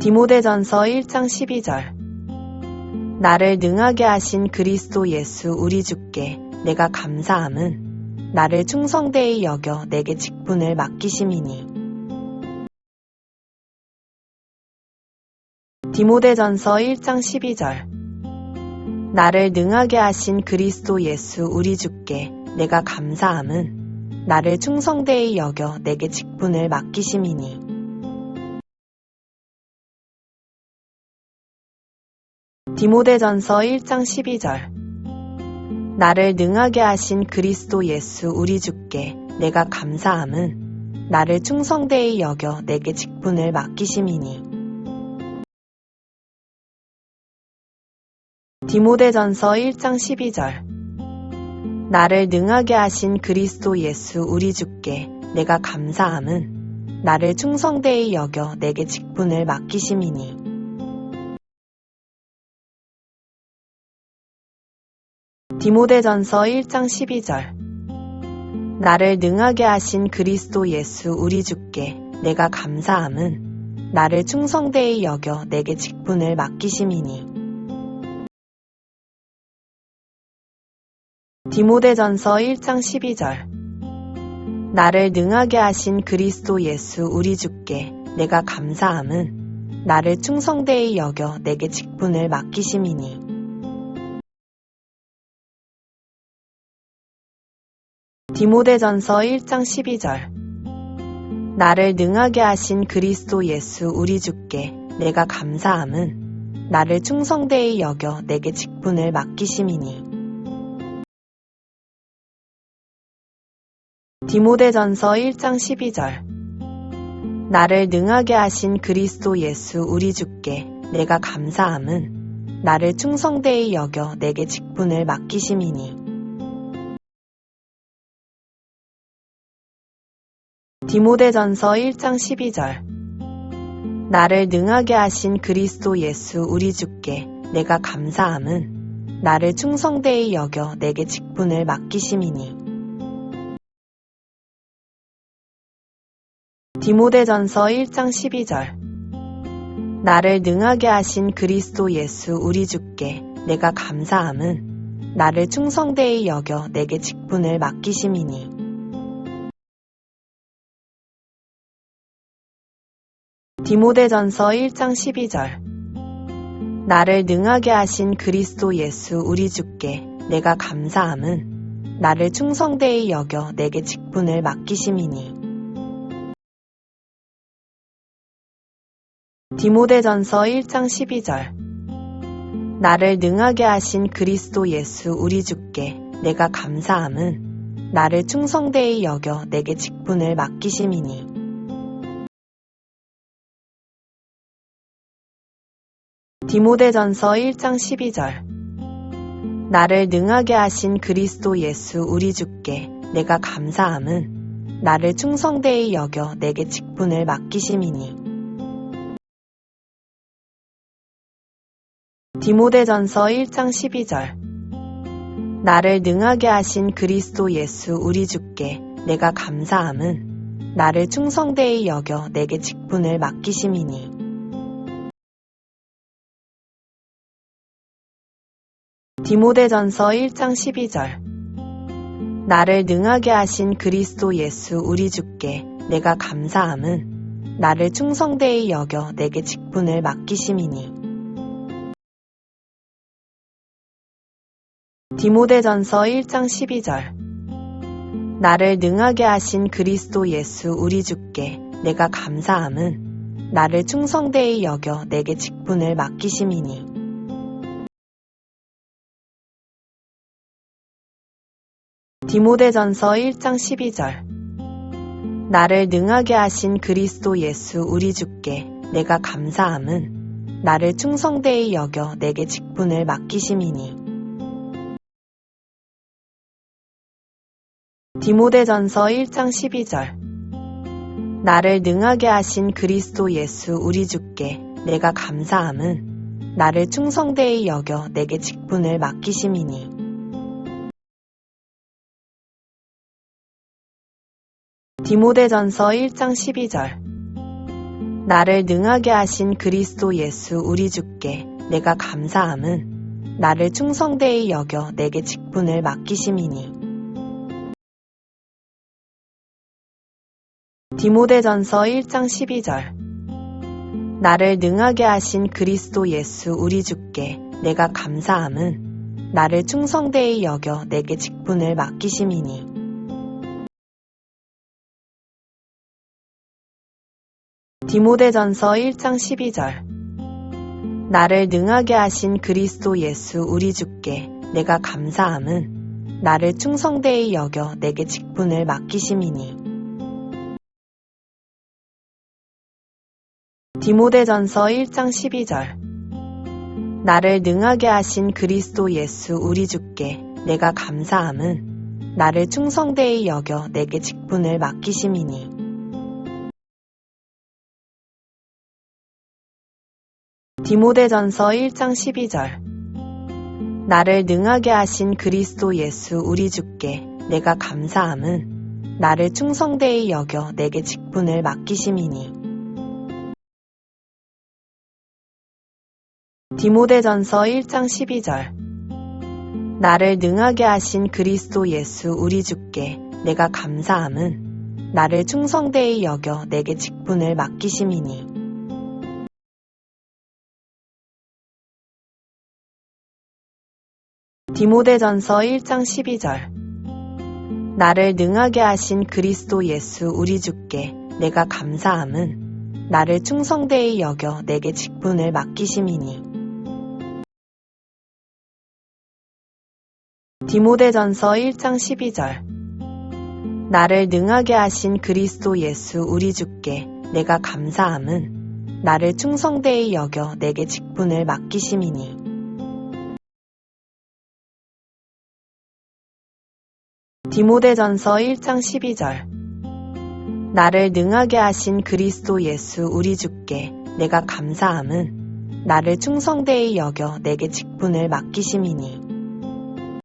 디모데전서 1장 12절. 나를 능하게 하신 그리스도 예수 우리 주께 내가 감사함은 나를 충성되이 여겨 내게 직분을 맡기심이니. 디모데전서 1장 12절. 나를 능하게 하신 그리스도 예수 우리 주께 내가 감사함은 나를 충성되이 여겨 내게 직분을 맡기심이니 디모데전서 1장 12절. 나를 능하게 하신 그리스도 예수 우리 주께 내가 감사함은 나를 충성되이 여겨 내게 직분을 맡기심이니. 디모데전서 1장 12절. 나를 능하게 하신 그리스도 예수 우리 주께 내가 감사함은 나를 충성되이 여겨 내게 직분을 맡기심이니 디모데전서 1장 12절. 나를 능하게 하신 그리스도 예수 우리 주께 내가 감사함은 나를 충성되이 여겨 내게 직분을 맡기심이니. 디모데전서 1장 12절. 나를 능하게 하신 그리스도 예수 우리 주께 내가 감사함은 나를 충성되이 여겨 내게 직분을 맡기심이니 디모데전서 1장 12절. 나를 능하게 하신 그리스도 예수 우리 주께 내가 감사함은 나를 충성되이 여겨 내게 직분을 맡기심이니. 디모데전서 1장 12절. 나를 능하게 하신 그리스도 예수 우리 주께 내가 감사함은 나를 충성되이 여겨 내게 직분을 맡기심이니 디모데전서 1장 12절. 나를 능하게 하신 그리스도 예수 우리 주께 내가 감사함은 나를 충성되이 여겨 내게 직분을 맡기심이니. 디모데전서 1장 12절. 나를 능하게 하신 그리스도 예수 우리 주께 내가 감사함은 나를 충성되이 여겨 내게 직분을 맡기심이니 디모데전서 1장 12절. 나를 능하게 하신 그리스도 예수 우리 주께 내가 감사함은 나를 충성되이 여겨 내게 직분을 맡기심이니. 디모데전서 1장 12절. 나를 능하게 하신 그리스도 예수 우리 주께 내가 감사함은 나를 충성되이 여겨 내게 직분을 맡기심이니 디모데전서 1장 12절. 나를 능하게 하신 그리스도 예수 우리 주께 내가 감사함은 나를 충성되이 여겨 내게 직분을 맡기심이니. 디모데전서 1장 12절. 나를 능하게 하신 그리스도 예수 우리 주께 내가 감사함은 나를 충성되이 여겨 내게 직분을 맡기심이니 디모데전서 1장 12절. 나를 능하게 하신 그리스도 예수 우리 주께 내가 감사함은 나를 충성되이 여겨 내게 직분을 맡기심이니. 디모데전서 1장 12절. 나를 능하게 하신 그리스도 예수 우리 주께 내가 감사함은 나를 충성되이 여겨 내게 직분을 맡기심이니 디모데전서 1장 12절. 나를 능하게 하신 그리스도 예수 우리 주께 내가 감사함은 나를 충성되이 여겨 내게 직분을 맡기심이니. 디모데전서 1장 12절. 나를 능하게 하신 그리스도 예수 우리 주께 내가 감사함은 나를 충성되이 여겨 내게 직분을 맡기심이니 디모데전서 1장 12절 나를 능하게 하신 그리스도 예수 우리 주께 내가 감사함은 나를 충성되이 여겨 내게 직분을 맡기심이니. 디모데전서 1장 12절 나를 능하게 하신 그리스도 예수 우리 주께 내가 감사함은 나를 충성되이 여겨 내게 직분을 맡기심이니. 디모데전서 1장 12절 나를 능하게 하신 그리스도 예수 우리 주께 내가 감사함은 나를 충성되이 여겨 내게 직분을 맡기심이니. 디모데전서 1장 12절 나를 능하게 하신 그리스도 예수 우리 주께 내가 감사함은 나를 충성되이 여겨 내게 직분을 맡기심이니. 디모데전서 1장 12절 나를 능하게 하신 그리스도 예수 우리 주께 내가 감사함은 나를 충성되이 여겨 내게 직분을 맡기심이니. 디모데전서 1장 12절 나를 능하게 하신 그리스도 예수 우리 주께 내가 감사함은 나를 충성되이 여겨 내게 직분을 맡기심이니. 디모데전서 1장 12절 나를 능하게 하신 그리스도 예수 우리 주께 내가 감사함은 나를 충성되이 여겨 내게 직분을 맡기심이니. 디모데전서 1장 12절 나를 능하게 하신 그리스도 예수 우리 주께 내가 감사함은 나를 충성되이 여겨 내게 직분을 맡기심이니. 디모데전서 1장 12절 나를 능하게 하신 그리스도 예수 우리 주께 내가 감사함은 나를 충성되이 여겨 내게 직분을 맡기심이니.